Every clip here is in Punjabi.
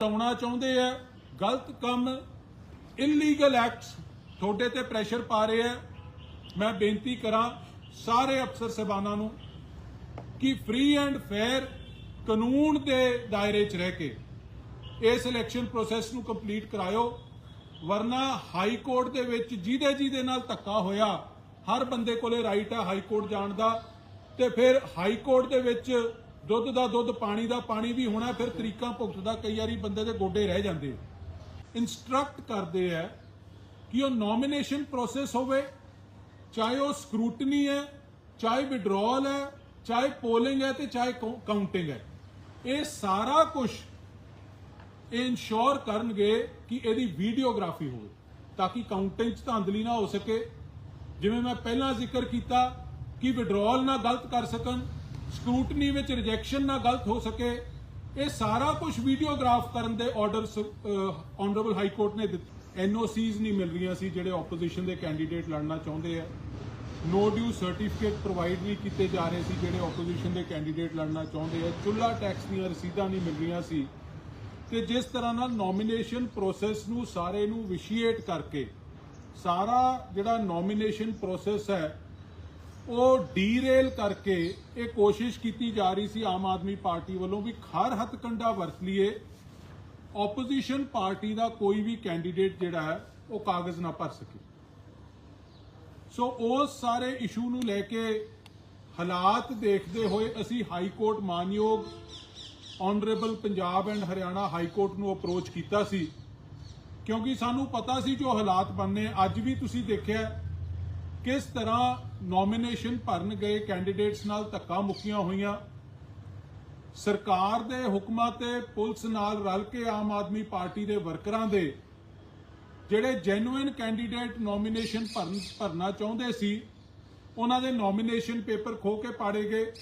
ਹਟਾਉਣਾ ਚਾਹੁੰਦੇ ਆ, ਗਲਤ ਕੰਮ ਇਲੀਗਲ ਐਕਟਸ ਤੁਹਾਡੇ ਤੇ ਪ੍ਰੈਸ਼ਰ ਪਾ ਰਹੇ ਆ। ਮੈਂ ਬੇਨਤੀ ਕਰਾਂ ਸਾਰੇ ਅਫਸਰ ਸਹਿਬਾਨਾਂ ਨੂੰ ਕਿ ਫ੍ਰੀ ਐਂਡ ਫੇਅਰ ਕਾਨੂੰਨ ਦੇ ਦਾਇਰੇ 'ਚ ਰਹਿ ਕੇ ਇਸ ਇਲੈਕਸ਼ਨ ਪ੍ਰੋਸੈਸ ਨੂੰ ਕੰਪਲੀਟ ਕਰਾਇਓ, ਵਰਨਾ ਹਾਈ ਕੋਰਟ ਦੇ ਵਿੱਚ ਜਿਹਦੇ ਜਿਹਦੇ ਨਾਲ ਧੱਕਾ ਹੋਇਆ, ਹਰ ਬੰਦੇ ਕੋਲੇ ਰਾਈਟ ਹੈ ਹਾਈ ਕੋਰਟ ਜਾਣ ਦਾ ਤੇ ਫਿਰ ਹਾਈ ਕੋਰਟ ਦੇ ਵਿੱਚ ਦੁੱਧ ਦਾ ਦੁੱਧ, ਪਾਣੀ ਦਾ ਪਾਣੀ ਵੀ ਹੋਣਾ, ਫਿਰ ਤਰੀਕਾਂ ਭੁਗਤਦਾ, ਕਈ ਵਾਰੀ ਬੰਦੇ ਦੇ ਗੋਡੇ ਰਹਿ ਜਾਂਦੇ। ਇਨਸਟਰਕਟ ਕਰਦੇ ਆ ਕਿ ਉਹ ਨੋਮੀਨੇਸ਼ਨ ਪ੍ਰੋਸੈਸ ਹੋਵੇ, ਚਾਹੇ ਉਹ ਸਕਰੂਟਨੀ ਹੈ, ਚਾਹੇ ਵਿਡਰਾਅਲ ਹੈ, ਚਾਹੇ ਪੋਲਿੰਗ ਹੈ ਤੇ ਚਾਹੇ ਕਾਊਂਟਿੰਗ ਹੈ। ਇਹ ਸਾਰਾ ਕੁਝ ਇਹ ਇਨਸ਼ੋਰ ਕਰਨਗੇ ਕਿ ਇਹਦੀ ਵੀਡੀਓਗ੍ਰਾਫੀ ਹੋਵੇ, ਤਾਂ ਕਿ ਕਾਊਂਟਿੰਗ 'ਚ ਧਾਂਦਲੀ ਨਾ ਹੋ ਸਕੇ। ਜਿਵੇਂ ਮੈਂ ਪਹਿਲਾਂ ਜ਼ਿਕਰ ਕੀਤਾ ਕਿ ਵਿਡਰਾਅਲ ਨਾ ਗਲਤ ਕਰ ਸਕਣ ਸਕਰੂਟਨੀ ਵਿੱਚ ਰਿਜੈਕਸ਼ਨ ਨਾ ਗਲਤ ਹੋ ਸਕੇ, ਇਹ ਸਾਰਾ ਕੁਝ ਵੀਡੀਓਗ੍ਰਾਫ ਕਰਨ ਦੇ ਆਰਡਰਸ ਆਨਰੇਬਲ ਹਾਈ ਕੋਰਟ ਨੇ ਦਿੱਤੇ। ਐਨਓਸੀਜ਼ ਨਹੀਂ ਮਿਲ ਰਹੀਆਂ ਸੀ ਜਿਹੜੇ ਆਪੋਜੀਸ਼ਨ ਦੇ ਕੈਂਡੀਡੇਟ ਲੜਨਾ ਚਾਹੁੰਦੇ ਆ। ਨੋ ਡਿਊ ਸਰਟੀਫਿਕੇਟ ਪ੍ਰੋਵਾਈਡ ਨਹੀਂ ਕੀਤੇ ਜਾ ਰਹੇ ਸੀ ਜਿਹੜੇ ਆਪੋਜੀਸ਼ਨ ਦੇ ਕੈਂਡੀਡੇਟ ਲੜਨਾ ਚਾਹੁੰਦੇ ਆ। ਚੁੱਲਾ ਟੈਕਸ ਦੀਆਂ ਰਸੀਦਾਂ ਨਹੀਂ ਮਿਲ ਰਹੀਆਂ ਸੀ। ਤੇ ਜਿਸ ਤਰ੍ਹਾਂ ਨਾਲ ਨੋਮੀਨੇਸ਼ਨ ਪ੍ਰੋਸੈਸ ਨੂੰ ਸਾਰੇ ਨੂੰ ਵਿਸ਼ੀਏਟ ਕਰਕੇ, ਸਾਰਾ ਜਿਹੜਾ ਨੋਮੀਨੇਸ਼ਨ ਪ੍ਰੋਸੈਸ ਹੈ ਉਹ ਡੀਰੇਲ ਕਰਕੇ ਇਹ ਕੋਸ਼ਿਸ਼ ਕੀਤੀ ਜਾ ਰਹੀ ਸੀ ਆਮ ਆਦਮੀ ਪਾਰਟੀ ਵੱਲੋਂ ਵੀ ਖਰ ਹੱਥਕੰਡਾ ਵਰਤ ਲਈਏ। ਆਪੋਜੀਸ਼ਨ ਪਾਰਟੀ ਦਾ ਕੋਈ ਵੀ ਕੈਂਡੀਡੇਟ ਜਿਹੜਾ ਹੈ, ਉਹ ਕਾਗਜ਼ ਨਾ ਭਰ ਸਕੇ। ਸੋ ਉਸ ਸਾਰੇ ਇਸ਼ੂ ਨੂੰ ਲੈ ਕੇ ਹਾਲਾਤ ਦੇਖਦੇ ਹੋਏ ਅਸੀਂ ਹਾਈ ਕੋਰਟ ਮਾਨਯੋਗ honourable Punjab and Haryana high court ਨੂੰ ਅਪਰੋਚ ਕੀਤਾ ਸੀ। ਕਿਉਂਕਿ ਸਾਨੂੰ ਪਤਾ ਸੀ ਜੋ ਹਾਲਾਤ ਬਣਨੇ, ਅੱਜ ਵੀ ਤੁਸੀਂ ਦੇਖਿਆ ਕਿਸ ਤਰ੍ਹਾਂ ਨੋਮੀਨੇਸ਼ਨ ਭਰਨ ਗਏ ਕੈਂਡੀਡੇਟਸ ਨਾਲ ਧੱਕਾ ਮੁੱਕੀਆਂ ਹੋਈਆਂ? ਸਰਕਾਰ ਦੇ ਹੁਕਮਾਂ ਤੇ ਪੁਲਿਸ ਨਾਲ ਰਲ ਕੇ ਆਮ ਆਦਮੀ ਪਾਰਟੀ ਦੇ ਵਰਕਰਾਂ ਦੇ ਜਿਹੜੇ ਜੈਨੂਇਨ ਕੈਂਡੀਡੇਟ ਨੋਮੀਨੇਸ਼ਨ ਭਰਨ, ਭਰਨਾ ਚਾਹੁੰਦੇ ਸੀ, ਉਹਨਾਂ ਦੇ ਨੋਮੀਨੇਸ਼ਨ ਪੇਪਰ ਖੋ ਕੇ ਪਾੜੇ ਗਏ।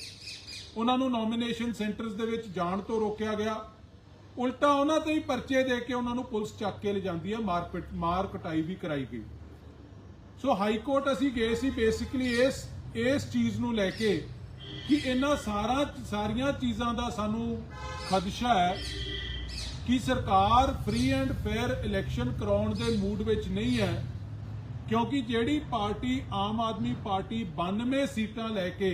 ਉਹਨਾਂ ਨੂੰ ਨੋਮੀਨੇਸ਼ਨ ਸੈਂਟਰਸ ਦੇ ਵਿੱਚ ਜਾਣ ਤੋਂ ਰੋਕਿਆ ਗਿਆ। ਉਲਟਾ ਉਹਨਾਂ ਤੇ ਹੀ ਪਰਚੇ ਦੇ ਕੇ ਉਹਨਾਂ ਨੂੰ ਪੁਲਿਸ ਚੱਕ ਕੇ ਲਿਜਾਂਦੀ ਹੈ ਮਾਰ ਪਿੱਟ ਮਾਰ ਕਟਾਈ ਵੀ ਕਰਾਈ ਗਈ। ਸੋ ਹਾਈ ਕੋਰਟ ਅਸੀਂ ਗਏ ਸੀ ਬੇਸਿਕਲੀ ਇਸ ਇਸ ਚੀਜ਼ ਨੂੰ ਲੈ ਕੇ ਕਿ ਇਹਨਾਂ ਸਾਰਾ, ਸਾਰੀਆਂ ਚੀਜ਼ਾਂ ਦਾ ਸਾਨੂੰ ਖਦਸ਼ਾ ਹੈ ਕਿ ਸਰਕਾਰ ਫ੍ਰੀ ਐਂਡ ਫੇਅਰ ਇਲੈਕਸ਼ਨ ਕਰਾਉਣ ਦੇ ਮੂਡ ਵਿੱਚ ਨਹੀਂ ਹੈ, ਕਿਉਂਕਿ ਜਿਹੜੀ ਪਾਰਟੀ ਆਮ ਆਦਮੀ ਪਾਰਟੀ 92 ਸੀਟਾਂ ਲੈ ਕੇ,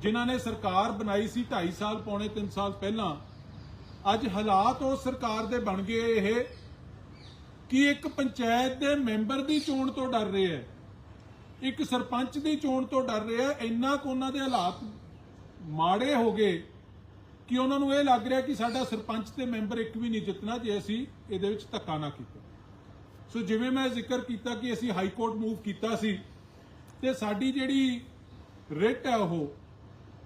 ਜਿਨ੍ਹਾਂ ਨੇ ਸਰਕਾਰ ਬਣਾਈ ਸੀ 2.5 ਸਾਲ, ਪੌਣੇ 3 ਸਾਲ ਪਹਿਲਾਂ, ਅੱਜ ਹਾਲਾਤ ਉਸ ਸਰਕਾਰ ਦੇ ਬਣ ਗਏ ਇਹ ਕਿ ਇੱਕ ਪੰਚਾਇਤ ਦੇ ਮੈਂਬਰ ਦੀ ਚੋਣ ਤੋਂ ਡਰ ਰਿਹਾ ਹੈ। ਇੱਕ ਸਰਪੰਚ ਦੀ ਚੋਣ ਤੋਂ ਡਰ ਰਿਹਾ ਇੰਨਾ ਕੁ ਉਹਨਾਂ ਦੇ ਹਾਲਾਤ ਮਾੜੇ ਹੋ ਗਏ ਕਿ ਉਹਨਾਂ ਨੂੰ ਇਹ ਲੱਗ ਰਿਹਾ ਕਿ ਸਾਡਾ ਸਰਪੰਚ ਤੇ ਮੈਂਬਰ ਇੱਕ ਵੀ ਨਹੀਂ ਜਿੱਤਣਾ ਜੇ ਅਸੀਂ ਇਹਦੇ ਵਿੱਚ ਧੱਕਾ ਨਾ ਕੀਤਾ। ਸੋ ਜਿਵੇਂ ਮੈਂ ਜ਼ਿਕਰ ਕੀਤਾ ਕਿ ਅਸੀਂ ਹਾਈ ਕੋਰਟ ਮੂਵ ਕੀਤਾ ਸੀ ਤੇ ਸਾਡੀ ਜਿਹੜੀ ਰਿਟ ਹੈ ਉਹ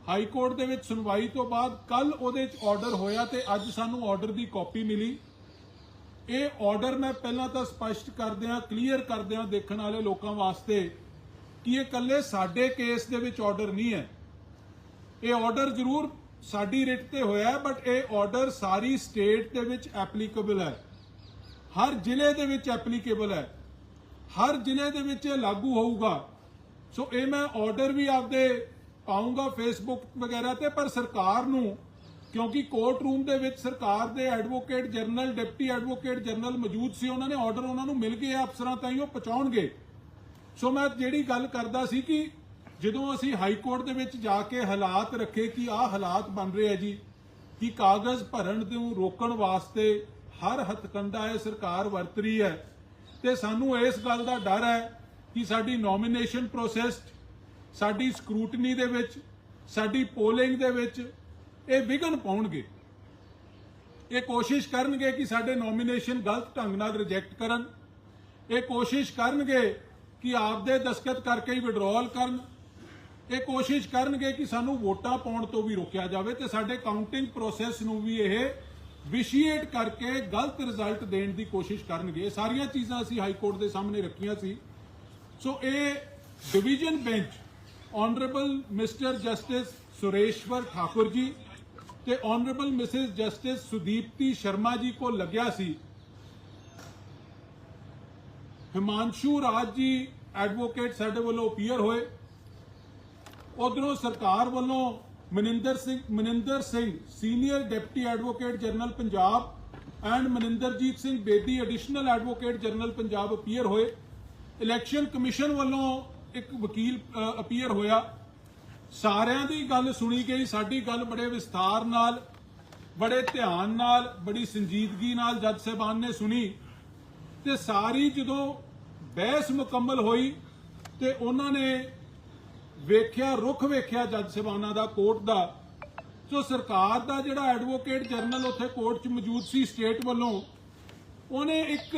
ਹਾਈ ਕੋਰਟ ਦੇ ਵਿੱਚ ਸੁਣਵਾਈ ਤੋਂ ਬਾਅਦ ਕੱਲ ਉਹਦੇ ਵਿੱਚ ਆਰਡਰ ਹੋਇਆ ਤੇ ਅੱਜ ਸਾਨੂੰ ਆਰਡਰ ਦੀ ਕਾਪੀ ਮਿਲੀ। ਇਹ ਆਰਡਰ ਮੈਂ ਪਹਿਲਾਂ ਤਾਂ ਸਪਸ਼ਟ ਕਰਦਿਆਂ ਕਲੀਅਰ ਕਰਦਿਆਂ ਦੇਖਣ ਵਾਲੇ ਲੋਕਾਂ ਵਾਸਤੇ ਕਿ ਇਹ ਇਕੱਲੇ ਸਾਡੇ ਕੇਸ ਦੇ ਵਿੱਚ ਆਰਡਰ ਨਹੀਂ ਹੈ। ਇਹ ਆਰਡਰ ਜ਼ਰੂਰ ਸਾਡੀ ਰਿਟ ਤੇ ਹੋਇਆ ਬਟ ਇਹ ਆਰਡਰ ਸਾਰੀ ਸਟੇਟ ਦੇ ਵਿੱਚ ਐਪਲੀਕੇਬਲ ਹੈ। ਹਰ ਜ਼ਿਲ੍ਹੇ ਦੇ ਵਿੱਚ ਐਪਲੀਕੇਬਲ ਹੈ। ਹਰ ਜ਼ਿਲ੍ਹੇ ਦੇ ਵਿੱਚ ਇਹ ਲਾਗੂ ਹੋਊਗਾ। ਸੋ ਇਹ ਮੈਂ ਆਰਡਰ ਵੀ ਆਪਦੇ ਪਾਉਂਗਾ ਫੇਸਬੁੱਕ ਵਗੈਰਾ ਤੇ, ਪਰ ਸਰਕਾਰ ਨੂੰ ਕਿਉਂਕਿ ਕੋਰਟ ਰੂਮ ਦੇ ਵਿੱਚ ਸਰਕਾਰ ਦੇ advocate general deputy advocate general ਮੌਜੂਦ ਸੀ, ਉਹਨਾਂ ਨੇ ਆਰਡਰ ਉਹਨਾਂ ਨੂੰ ਮਿਲ ਗਏ, ਅਫਸਰਾਂ ਤਾਈਂ ਉਹ ਪਹੁੰਚਾਉਣਗੇ। ਸੋ ਮੈਂ ਜਿਹੜੀ ਗੱਲ ਕਰਦਾ ਸੀ ਕਿ ਜਦੋਂ ਅਸੀਂ ਹਾਈ ਕੋਰਟ ਦੇ ਵਿੱਚ ਜਾ ਕੇ ਹਾਲਾਤ ਰੱਖੇ ਕਿ ਆਹ ਹਾਲਾਤ ਬਣ ਰਹੇ ਆ ਜੀ, ਕਿ ਕਾਗਜ਼ ਭਰਨ ਨੂੰ ਰੋਕਣ ਵਾਸਤੇ ਹਰ ਹੱਥਕੰਡਾ ਇਹ ਸਰਕਾਰ ਵਰਤ ਰਹੀ ਹੈ, ਤੇ ਸਾਨੂੰ ਇਸ ਗੱਲ ਦਾ ਡਰ ਹੈ ਕਿ ਸਾਡੀ ਨੋਮੀਨੇਸ਼ਨ ਪ੍ਰੋਸੈਸ ਸਾਡੀ ਸਕਰੂਟਨੀ ਦੇ ਵਿੱਚ, ਸਾਡੀ ਪੋਲਿੰਗ ਦੇ ਵਿੱਚ ਇਹ ਵਿਘਨ ਪਾਉਣਗੇ। ਇਹ ਕੋਸ਼ਿਸ਼ ਕਰਨਗੇ ਕਿ ਸਾਡੇ ਨੋਮੀਨੇਸ਼ਨ ਗਲਤ ਢੰਗ ਨਾਲ ਰਿਜੈਕਟ ਕਰਨ। ਇਹ ਕੋਸ਼ਿਸ਼ ਕਰਨਗੇ ਕਿ ਆਪਦੇ ਦਸਖਤ ਕਰਕੇ ਹੀ ਵਿਡਰਾਅਲ ਕਰਨ। ਇਹ ਕੋਸ਼ਿਸ਼ ਕਰਨਗੇ ਕਿ ਸਾਨੂੰ ਵੋਟਾਂ ਪਾਉਣ ਤੋਂ ਵੀ ਰੋਕਿਆ ਜਾਵੇ ਤੇ ਸਾਡੇ ਕਾਊਂਟਿੰਗ ਪ੍ਰੋਸੈਸ ਨੂੰ ਵੀ ਇਹ ਵਿਸ਼ੀਏਟ ਕਰਕੇ ਗਲਤ ਰਿਜ਼ਲਟ ਦੇਣ ਦੀ ਕੋਸ਼ਿਸ਼ ਕਰਨਗੇ। ਇਹ ਸਾਰੀਆਂ ਚੀਜ਼ਾਂ ਅਸੀਂ ਹਾਈ ਕੋਰਟ ਦੇ ਸਾਹਮਣੇ ਰੱਖੀਆਂ ਸੀ। ਸੋ ਇਹ division bench honourable mister justice Sureshwar Thakur ji ਤੇ honourable missus justice Sudipti Sharma ji ਕੋ ਲੱਗਿਆ ਸੀ। ਹਿਮਾਂਸ਼ੂ ਰਾਜ ਜੀ ਐਡਵੋਕੇਟ ਸਾਡੇ ਵੱਲੋਂ ਅਪੀਅਰ ਹੋਏ। ਉਧਰੋਂ ਸਰਕਾਰ ਵੱਲੋਂ Maninder Singh Maninder Singh senior deputy advocate general Punjab and Maninderjit Singh Bedi additional advocate general Punjab appear ਹੋਏ। ਇਲੈਕਸ਼ਨ ਕਮਿਸ਼ਨ ਵੱਲੋਂ ਇੱਕ ਵਕੀਲ ਅਪੀਅਰ ਹੋਇਆ। ਸਾਰਿਆਂ ਦੀ ਗੱਲ ਸੁਣੀ ਗਈ, ਸਾਡੀ ਗੱਲ ਬੜੇ ਵਿਸਥਾਰ ਨਾਲ, ਬੜੇ ਧਿਆਨ ਨਾਲ, ਬੜੀ ਸੰਜੀਦਗੀ ਨਾਲ ਜੱਜ ਸਾਹਿਬਾਨ ਨੇ ਸੁਣੀ। ਤੇ ਸਾਰੀ ਜਦੋਂ ਬਹਿਸ ਮੁਕੰਮਲ ਹੋਈ ਤੇ ਉਹਨਾਂ ਨੇ ਵੇਖਿਆ, ਰੁਖ ਵੇਖਿਆ ਜੱਜ ਸਾਹਿਬਾਨਾਂ ਦਾ, ਕੋਰਟ ਦਾ ਸੋ ਸਰਕਾਰ ਦਾ ਜਿਹੜਾ ਐਡਵੋਕੇਟ ਜਨਰਲ ਉੱਥੇ ਕੋਰਟ 'ਚ ਮੌਜੂਦ ਸੀ ਸਟੇਟ ਵੱਲੋਂ, ਉਹਨੇ ਇੱਕ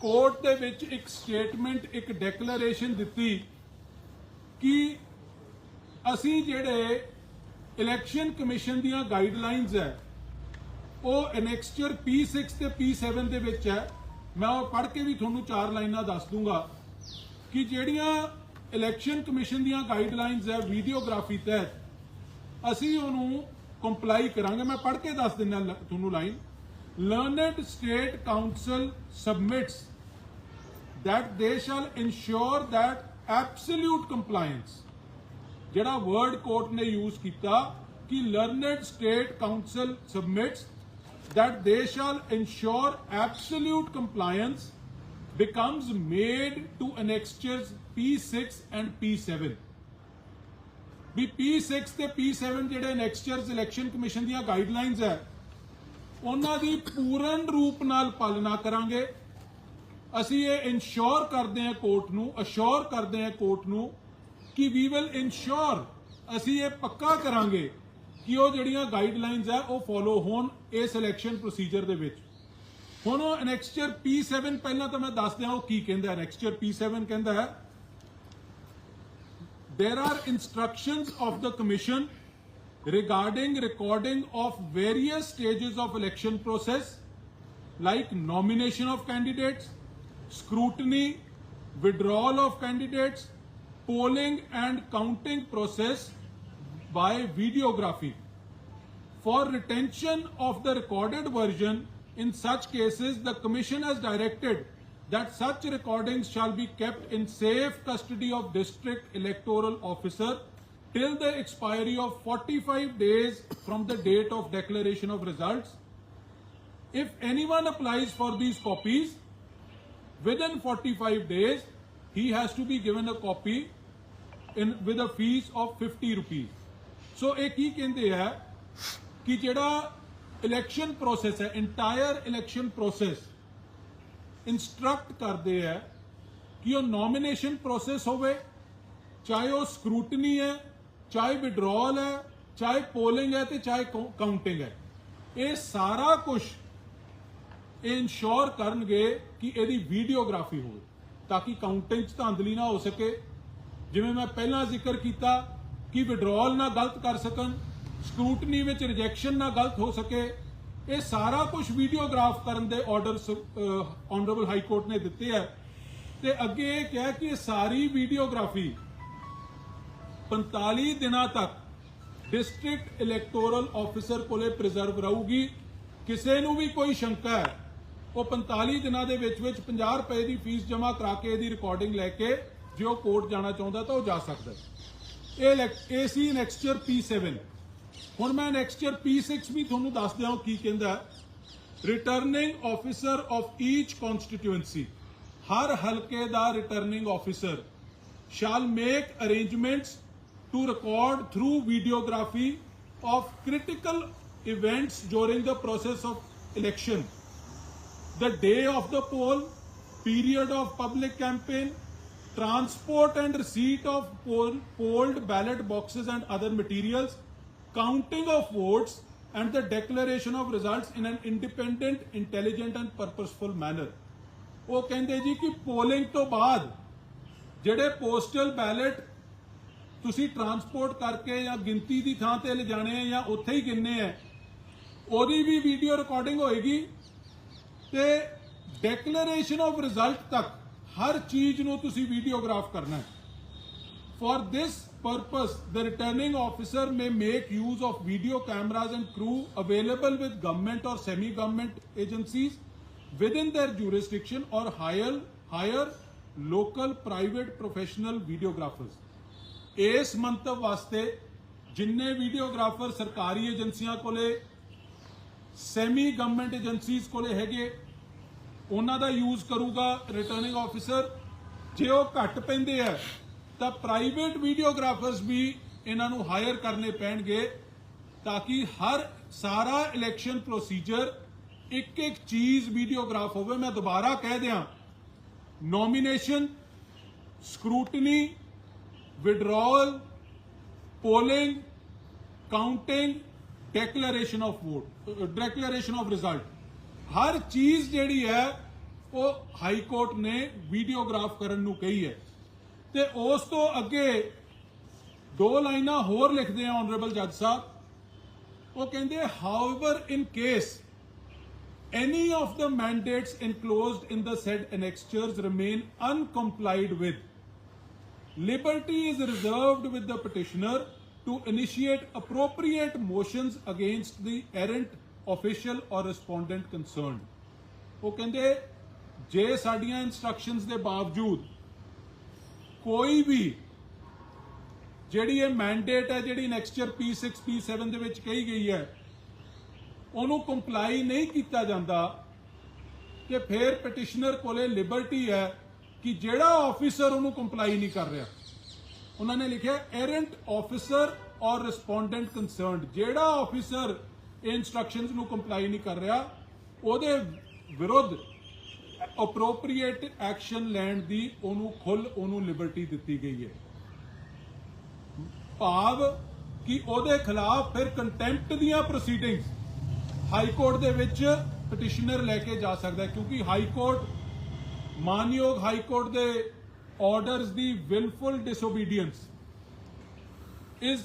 ਕੋਰਟ ਦੇ ਵਿੱਚ ਇੱਕ ਸਟੇਟਮੈਂਟ, ਇੱਕ ਡੈਕਲੇਰੇਸ਼ਨ ਦਿੱਤੀ ਕਿ ਅਸੀਂ ਜਿਹੜੇ ਇਲੈਕਸ਼ਨ ਕਮਿਸ਼ਨ ਦੀਆਂ ਗਾਈਡਲਾਈਨਸ ਹੈ, ਉਹ ਐਨੈਕਸਚਰ P6 ਤੇ P7 ਦੇ ਵਿੱਚ ਹੈ। ਮੈਂ ਉਹ ਪੜ੍ਹ ਕੇ ਵੀ ਤੁਹਾਨੂੰ ਚਾਰ ਲਾਈਨਾਂ ਦੱਸ ਦੂੰਗਾ ਕਿ ਜਿਹੜੀਆਂ ਇਲੈਕਸ਼ਨ ਕਮਿਸ਼ਨ ਦੀਆਂ ਗਾਈਡਲਾਈਨਸ ਹੈ ਵੀਡੀਓਗ੍ਰਾਫੀ ਤਹਿਤ, ਅਸੀਂ ਉਹਨੂੰ ਕੰਪਲਾਈ ਕਰਾਂਗੇ। ਮੈਂ ਪੜ੍ਹ ਕੇ ਦੱਸ ਦਿੰਦਾ ਤੁਹਾਨੂੰ line learned state council submits that they shall ensure that absolute compliance ਜਿਹੜਾ ਵਰਡ ਕੋਰਟ ਨੇ ਯੂਜ਼ ਕੀਤਾ ਕਿ learned state counsel submits that they shall ensure absolute compliance becomes made to annexures P6 and P7 ਵੀ P6 ਤੇ P7 ਜਿਹੜੇ annexures ਇਲੈਕਸ਼ਨ ਕਮਿਸ਼ਨ ਦੀਆਂ ਗਾਈਡਲਾਈਨਸ ਹੈ ਉਹਨਾਂ ਦੀ ਪੂਰਨ ਰੂਪ ਨਾਲ ਪਾਲਣਾ ਕਰਾਂਗੇ ਅਸੀਂ ਇਹ ਇਨਸ਼ੋਰ ਕਰਦੇ ਹਾਂ ਕੋਰਟ ਨੂੰ ਅਸ਼ੋਰ ਕਰਦੇ ਹਾਂ ਕੋਰਟ ਨੂੰ ਕਿ ਵੀ ਵਿਲ ਇਨਸ਼ੋਰ ਅਸੀਂ ਇਹ ਪੱਕਾ ਕਰਾਂਗੇ ਕਿ ਉਹ ਜਿਹੜੀਆਂ ਗਾਈਡਲਾਈਨਸ ਹੈ ਉਹ ਫੋਲੋ ਹੋਣ ਇਸ ਇਲੈਕਸ਼ਨ ਪ੍ਰੋਸੀਜਰ ਦੇ ਵਿੱਚ ਹੁਣ ਉਹ ਐਨੈਕਸਚਰ P7 ਪਹਿਲਾਂ ਤਾਂ ਮੈਂ ਦੱਸ ਦਿਆਂ ਉਹ ਕੀ ਕਹਿੰਦਾ ਐਨੈਕਸਚਰ P7 ਕਹਿੰਦਾ ਹੈ there are instructions of the commission regarding recording of various stages of election process like nomination of candidates scrutiny withdrawal of candidates polling and counting process by videography for retention of the recorded version. In such cases the commission has directed that such recordings shall be kept in safe custody of district electoral officer till the expiry of 45 days from the date of declaration of results. If anyone applies for these copies within 45 days he has to be given a copy in, with a fees of 50 rupees. So ਇਹ ਕੀ ਕਹਿੰਦੇ ਆ ਕਿ ਜਿਹੜਾ ਇਲੈਕਸ਼ਨ ਪ੍ਰੋਸੈਸ ਹੈ ਇੰਟਾਇਰ ਇਲੈਕਸ਼ਨ ਪ੍ਰੋਸੈਸ ਇਨਸਟਰਕਟ ਕਰਦੇ ਆ ਕਿ ਉਹ ਨੋਮੀਨੇਸ਼ਨ ਪ੍ਰੋਸੈਸ ਹੋਵੇ ਚਾਹੇ ਉਹ ਸਕਰੂਟਨੀ ਹੈ ਚਾਹੇ ਵਿਡਰਾਅਲ ਹੈ ਚਾਹੇ ਪੋਲਿੰਗ ਹੈ ਤੇ ਚਾਹੇ ਕਾਊਂਟਿੰਗ ਹੈ ਇਹ ਸਾਰਾ ਕੁਝ ਇਹ ਇਨਸ਼ੋਰ ਕਰਨਗੇ ਕਿ ਇਹਦੀ ਵੀਡੀਓਗ੍ਰਾਫੀ ਹੋਵੇ ਤਾਂ ਕਿ ਕਾਊਂਟਿੰਗ 'ਚ ਧਾਂਦਲੀ ਨਾ ਹੋ ਸਕੇ। ਜਿਵੇਂ ਮੈਂ ਪਹਿਲਾਂ ਜ਼ਿਕਰ ਕੀਤਾ ਕਿ ਵਿਡਰਾਅਲ ਨਾ ਗਲਤ ਕਰ ਸਕਣ ਸਕਰੂਟਨੀ ਵਿੱਚ ਰਿਜੈਕਸ਼ਨ ਨਾ ਗਲਤ ਹੋ ਸਕੇ, ਇਹ ਸਾਰਾ ਕੁਝ ਵੀਡੀਓਗ੍ਰਾਫ ਕਰਨ ਦੇ ਆਰਡਰ ਆਨਰੇਬਲ ਹਾਈ ਕੋਰਟ ਨੇ ਦਿੱਤੇ ਹੈ ਤੇ ਅੱਗੇ ਇਹ ਕਿਹਾ ਕਿ ਇਹ ਸਾਰੀ ਵੀਡੀਓਗ੍ਰਾਫੀ 45 ਦਿਨਾਂ ਤੱਕ ਡਿਸਟ੍ਰਿਕਟ ਇਲੈਕਟੋਰਲ ਆਫੀਸਰ ਕੋਲੇ ਪ੍ਰੀਜ਼ਰਵ ਰਹੂਗੀ। ਕਿਸੇ ਨੂੰ ਵੀ ਕੋਈ ਸ਼ੰਕਾ ਹੈ। ਉਹ 45 ਦਿਨਾਂ ਦੇ ਵਿੱਚ ਵਿੱਚ 50 ਰੁਪਏ ਦੀ ਫੀਸ ਜਮ੍ਹਾਂ ਕਰਾ ਕੇ ਇਹਦੀ ਰਿਕਾਰਡਿੰਗ ਲੈ ਕੇ ਜੇ ਉਹ ਕੋਰਟ ਜਾਣਾ ਚਾਹੁੰਦਾ ਤਾਂ ਉਹ ਜਾ ਸਕਦਾ ਇਹ ਲੈਕ- ਇਹ ਸੀ ਨੈਕਸਚਰ P7 ਹੁਣ ਮੈਂ ਨੈਕਸਚਰ P6 ਵੀ ਤੁਹਾਨੂੰ ਦੱਸ ਦਿਆਂ ਕੀ ਕਹਿੰਦਾ returning officer of each constituency ਹਰ ਹਲਕੇ ਦਾ returning officer shall make arrangements to record through videography of critical events during the process of election the day of the poll period of public campaign transport and receipt of poll, polled ballot boxes and other materials counting of votes and the declaration of results in an independent intelligent and purposeful manner ਉਹ ਕਹਿੰਦੇ ਜੀ ਕਿ ਪੋਲਿੰਗ ਤੋਂ ਬਾਅਦ ਜਿਹੜੇ ਪੋਸਟਲ ਬੈਲਟ ਤੁਸੀਂ ਟਰਾਂਸਪੋਰਟ ਕਰਕੇ ਜਾਂ ਗਿਣਤੀ ਦੀ ਥਾਂ ਤੇ ਲਿਜਾਣੇ ਆ ਜਾਂ ਉੱਥੇ ਹੀ ਗਿਣਨੇ ਆ ਉਹਦੀ ਵੀ ਵੀਡੀਓ ਰਿਕਾਰਡਿੰਗ ਹੋਏਗੀ ਤੇ ਡੈਕਲੇਰੇਸ਼ਨ ਆਫ ਰਿਜ਼ਲਟ ਤੱਕ ਹਰ ਚੀਜ਼ ਨੂੰ ਤੁਸੀਂ ਵੀਡੀਓਗ੍ਰਾਫ ਕਰਨਾ ਹੈ For this purpose, the returning officer may make use of video cameras and crew available with government or semi-government agencies within their jurisdiction or hire, hire local private professional videographers. ਇਸ ਮੰਤਵ ਵਾਸਤੇ ਜਿੰਨੇ ਵੀਡੀਓਗ੍ਰਾਫਰ ਸਰਕਾਰੀ ਏਜੰਸੀਆਂ ਕੋਲੇ ਸੈਮੀ ਗਵਰਨਮੈਂਟ ਏਜੰਸੀਜ਼ ਕੋਲੇ ਹੈਗੇ। ਉਹਨਾਂ ਦਾ ਯੂਜ਼ ਕਰੂਗਾ ਰਿਟਰਨਿੰਗ ਆਫੀਸਰ ਜੇ ਉਹ ਘੱਟ ਪੈਂਦੇ ਆ, ਤਾਂ ਪ੍ਰਾਈਵੇਟ ਵੀਡੀਓਗ੍ਰਾਫਰਸ ਵੀ ਇਹਨਾਂ ਨੂੰ ਹਾਇਰ ਕਰਨੇ ਪੈਣਗੇ ਤਾਂ ਕਿ ਹਰ ਸਾਰਾ ਇਲੈਕਸ਼ਨ ਪ੍ਰੋਸੀਜਰ ਇੱਕ ਇੱਕ ਚੀਜ਼ ਵੀਡੀਓਗ੍ਰਾਫ ਹੋਵੇ। ਮੈਂ ਦੁਬਾਰਾ ਕਹਿ ਦਿਆਂ nomination scrutiny withdrawal polling counting declaration of vote declaration of result ਹਰ ਚੀਜ਼ ਜਿਹੜੀ ਹੈ ਉਹ ਹਾਈ ਕੋਰਟ ਨੇ ਵੀਡੀਓਗ੍ਰਾਫ ਕਰਨ ਨੂੰ ਕਹੀ ਹੈ ਤੇ ਉਸ ਤੋਂ ਅੱਗੇ ਦੋ ਲਾਈਨਾਂ ਹੋਰ ਲਿਖਦੇ ਆ ਆਨਰੇਬਲ ਜੱਜ ਸਾਹਿਬ ਉਹ ਕਹਿੰਦੇ however in case any of the mandates enclosed in the said annexures remain uncomplied with liberty is reserved with the petitioner to initiate appropriate motions against the errant official or respondent concerned. ਉਹ ਕਹਿੰਦੇ, ਜੇ ਸਾਡੀਆਂ ਇਨਸਟਰਕਸ਼ਨਸ ਦੇ ਬਾਵਜੂਦ ਕੋਈ ਵੀ ਜਿਹੜੀ ਇਹ ਮੈਂਡੇਟ ਹੈ, ਜਿਹੜੀ ਨੈਕਸਚਰ P6 P7 ਦੇ ਵਿੱਚ ਕਹੀ ਗਈ ਹੈ, ਉਹਨੂੰ ਕੰਪਲਾਈ ਨਹੀਂ ਕੀਤਾ ਜਾਂਦਾ ਤੇ ਫਿਰ ਪਟੀਸ਼ਨਰ ਕੋਲੇ ਲਿਬਰਟੀ ਹੈ ਕਿ ਜਿਹੜਾ ਆਫੀਸਰ ਉਹਨੂੰ ਕੰਪਲਾਈ ਨਹੀਂ ਕਰ ਰਿਹਾ। ਉਹਨਾਂ ਨੇ ਲਿਖਿਆ errant officer or respondent concerned ਜਿਹੜਾ ਆਫੀਸਰ ਇਨਸਟਰਕਸ਼ਨਸ ਨੂੰ ਕੰਪਲਾਈ ਨਹੀਂ ਕਰ ਰਿਹਾ, ਉਹਦੇ ਵਿਰੁੱਧ ਅਪਰੋਪਰੀਏਟ ਐਕਸ਼ਨ ਲੈਣ ਦੀ ਉਹਨੂੰ ਖੁੱਲ ਉਹਨੂੰ ਲਿਬਰਟੀ ਦਿੱਤੀ ਗਈ ਹੈ। ਭਾਵ ਕਿ ਉਹਦੇ ਖਿਲਾਫ ਫਿਰ ਕੰਟੈਂਪਟ ਦੀਆਂ ਪ੍ਰੋਸੀਡਿੰਗਸ ਹਾਈ ਕੋਰਟ ਦੇ ਵਿੱਚ ਪਟੀਸ਼ਨਰ ਲੈ ਕੇ ਜਾ ਸਕਦਾ ਕਿਉਂਕਿ ਹਾਈ ਕੋਰਟ ਮਾਨਯੋਗ ਹਾਈ ਕੋਰਟ ਦੇ orders the wilful disobedience is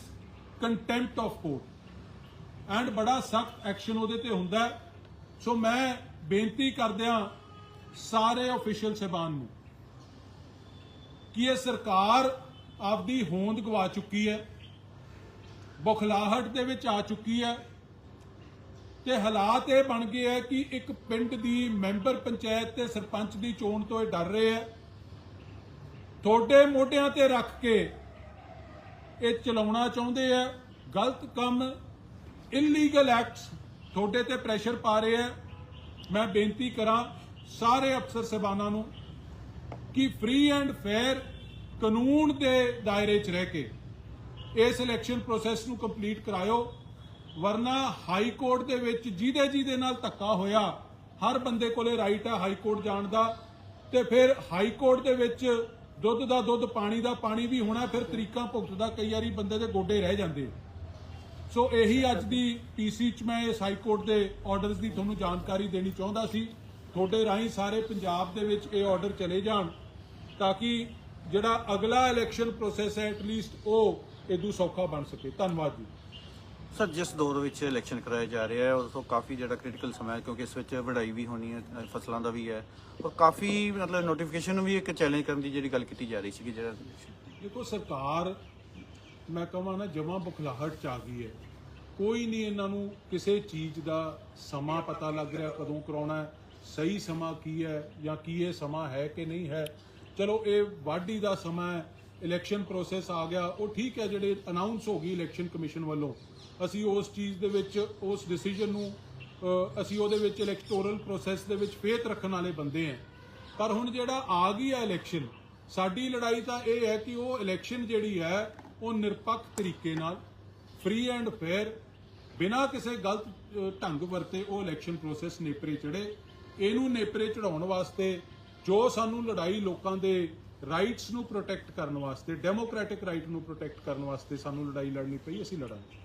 contempt of court and ਬੜਾ ਸਖਤ ਐਕਸ਼ਨ ਉਹਦੇ ਤੇ ਹੁੰਦਾ ਸੋ ਮੈਂ ਬੇਨਤੀ ਕਰਦਿਆਂ ਸਾਰੇ ਅਫੀਸ਼ੀਅਲ ਸਹਿਬਾਨ ਨੂੰ ਕਿ ਇਹ ਸਰਕਾਰ ਆਪਦੀ ਹੋਂਦ ਗਵਾ ਚੁੱਕੀ ਹੈ। ਬੁਖਲਾਹਟ ਦੇ ਵਿੱਚ ਆ ਚੁੱਕੀ ਹੈ। ਤੇ ਹਾਲਾਤ ਇਹ ਬਣ ਗਏ ਹੈ ਕਿ ਇੱਕ ਪਿੰਡ ਦੀ ਮੈਂਬਰ ਪੰਚਾਇਤ ਤੇ ਸਰਪੰਚ ਦੀ ਚੋਣ ਤੋਂ ਇਹ ਡਰ ਰਹੇ ਹੈ। ਤੁਹਾਡੇ ਮੋਢਿਆਂ ਤੇ ਰੱਖ ਕੇ ਇਹ ਚਲਾਉਣਾ ਚਾਹੁੰਦੇ ਆ। ਗਲਤ ਕੰਮ ਇਲੀਗਲ ਐਕਟਸ ਤੁਹਾਡੇ ਤੇ ਪ੍ਰੈਸ਼ਰ ਪਾ ਰਹੇ ਆ। ਮੈਂ ਬੇਨਤੀ ਕਰਾਂ ਸਾਰੇ ਅਫਸਰ ਸਹਿਬਾਨਾਂ ਨੂੰ ਕਿ ਫ੍ਰੀ ਐਂਡ ਫੇਅਰ ਕਾਨੂੰਨ ਦੇ ਦਾਇਰੇ 'ਚ ਰਹਿ ਕੇ ਇਸ ਇਲੈਕਸ਼ਨ ਪ੍ਰੋਸੈਸ ਨੂੰ ਕੰਪਲੀਟ ਕਰਾਇਓ। ਵਰਨਾ ਹਾਈ ਕੋਰਟ ਦੇ ਵਿੱਚ ਜਿਹਦੇ ਜਿਹਦੇ ਨਾਲ ਧੱਕਾ ਹੋਇਆ, ਹਰ ਬੰਦੇ ਕੋਲੇ ਰਾਈਟ ਹੈ ਹਾਈ ਕੋਰਟ ਜਾਣ ਦਾ ਤੇ ਫਿਰ ਹਾਈ ਕੋਰਟ ਦੇ ਵਿੱਚ ਦੁੱਧ ਦਾ ਦੁੱਧ, ਪਾਣੀ ਦਾ ਪਾਣੀ ਵੀ ਹੋਣਾ, ਫਿਰ ਤਰੀਕਾ ਭੁਗਤਦਾ, ਕਈ ਵਾਰੀ ਬੰਦੇ ਦੇ ਗੋਡੇ ਰਹਿ ਜਾਂਦੇ। ਸੋ ਇਹੀ ਅੱਜ ਦੀ ਪੀਸੀ ਚ ਮੈਂ ਇਸ ਹਾਈ ਕੋਰਟ ਦੇ ਆਰਡਰਸ ਦੀ ਤੁਹਾਨੂੰ ਜਾਣਕਾਰੀ ਦੇਣੀ ਚਾਹੁੰਦਾ ਸੀ। ਤੁਹਾਡੇ ਰਾਹੀਂ ਸਾਰੇ ਪੰਜਾਬ ਦੇ ਵਿੱਚ ਇਹ ਆਰਡਰ ਚਲੇ ਜਾਣ, ਤਾਂ ਕਿ ਜਿਹੜਾ ਅਗਲਾ ਇਲੈਕਸ਼ਨ ਪ੍ਰੋਸੈਸ ਹੈ ਐਟਲੀਸਟ ਉਹ ਇਦੋਂ ਸੌਖਾ ਬਣ ਸਕੇ। ਧੰਨਵਾਦ ਜੀ। ਸਰ ਜਿਸ ਦੌਰ ਵਿੱਚ ਇਲੈਕਸ਼ਨ ਕਰਾਇਆ ਜਾ ਰਿਹਾ ਹੈ ਉਸ ਤੋਂ ਕਾਫੀ ਜਿਹੜਾ ਕ੍ਰਿਟੀਕਲ ਸਮਾਂ ਹੈ ਕਿਉਂਕਿ ਇਸ ਵਿੱਚ ਵਢਾਈ ਵੀ ਹੋਣੀ ਹੈ ਅ, ਫਸਲਾਂ ਦਾ ਵੀ ਹੈ। ਔਰ ਕਾਫੀ ਮਤਲਬ ਨੋਟੀਫਿਕੇਸ਼ਨ ਨੂੰ ਵੀ ਇੱਕ ਚੈਲੰਜ ਕਰਨ ਦੀ ਜਿਹੜੀ ਗੱਲ ਕੀਤੀ ਜਾ ਰਹੀ ਸੀ ਜਿਹੜਾ ਦੇਖੋ ਸਰਕਾਰ ਮੈਂ ਕਹਾਂ ਨਾ ਜਮਾ ਬੁਖਲਾਹਟ ਚ ਆ ਗਈ ਹੈ। ਕੋਈ ਨਹੀਂ ਇਹਨਾਂ ਨੂੰ ਕਿਸੇ ਚੀਜ਼ ਦਾ ਸਮਾਂ ਪਤਾ ਲੱਗ ਰਿਹਾ ਕਦੋਂ ਕਰਾਉਣਾ ਹੈ ਸਹੀ ਸਮਾਂ ਕੀ ਹੈ ਜਾਂ ਕੀ ਇਹ ਸਮਾਂ ਹੈ ਕਿ ਨਹੀਂ ਹੈ। ਚਲੋ ਇਹ ਵਾਢੀ ਦਾ ਸਮਾਂ ਹੈ ਇਲੈਕਸ਼ਨ ਪ੍ਰੋਸੈਸ ਆ ਗਿਆ, ਉਹ ਠੀਕ ਹੈ ਜਿਹੜੇ ਅਨਾਉਂਸ ਹੋ ਗਈ ਇਲੈਕਸ਼ਨ ਕਮਿਸ਼ਨ ਵੱਲੋਂ। ਅਸੀਂ ਉਸ ਚੀਜ਼ ਦੇ ਵਿੱਚ, ਉਸ ਡਿਸੀਜਨ ਨੂੰ ਅਸੀਂ ਉਹਦੇ ਵਿੱਚ ਇਲੈਕਟੋਰਲ ਪ੍ਰੋਸੈਸ ਦੇ ਵਿੱਚ ਫੇਥ ਰੱਖਣ ਵਾਲੇ ਬੰਦੇ ਹਾਂ। ਪਰ ਹੁਣ ਜਿਹੜਾ ਆ ਗਈ ਹੈ ਇਲੈਕਸ਼ਨ, ਸਾਡੀ ਲੜਾਈ ਤਾਂ ਇਹ ਹੈ ਕਿ ਉਹ ਇਲੈਕਸ਼ਨ ਜਿਹੜੀ ਹੈ, ਉਹ ਨਿਰਪੱਖ ਤਰੀਕੇ ਨਾਲ ਫ੍ਰੀ ਐਂਡ ਫੇਅਰ ਬਿਨਾਂ ਕਿਸੇ ਗਲਤ ਢੰਗ ਵਰਤੇ ਉਹ ਇਲੈਕਸ਼ਨ ਪ੍ਰੋਸੈਸ ਨੇਪਰੇ ਚੜੇ ਇਹਨੂੰ ਨੇਪਰੇ ਚੜਾਉਣ ਵਾਸਤੇ ਜੋ ਸਾਨੂੰ ਲੜਾਈ ਲੋਕਾਂ ਦੇ ਰਾਈਟਸ ਨੂੰ ਪ੍ਰੋਟੈਕਟ ਕਰਨ ਵਾਸਤੇ ਡੈਮੋਕ੍ਰੈਟਿਕ ਰਾਈਟ ਨੂੰ ਪ੍ਰੋਟੈਕਟ ਕਰਨ ਵਾਸਤੇ ਸਾਨੂੰ ਲੜਾਈ ਲੜਨੀ ਪਈ, ਅਸੀਂ ਲੜਾਂਗੇ।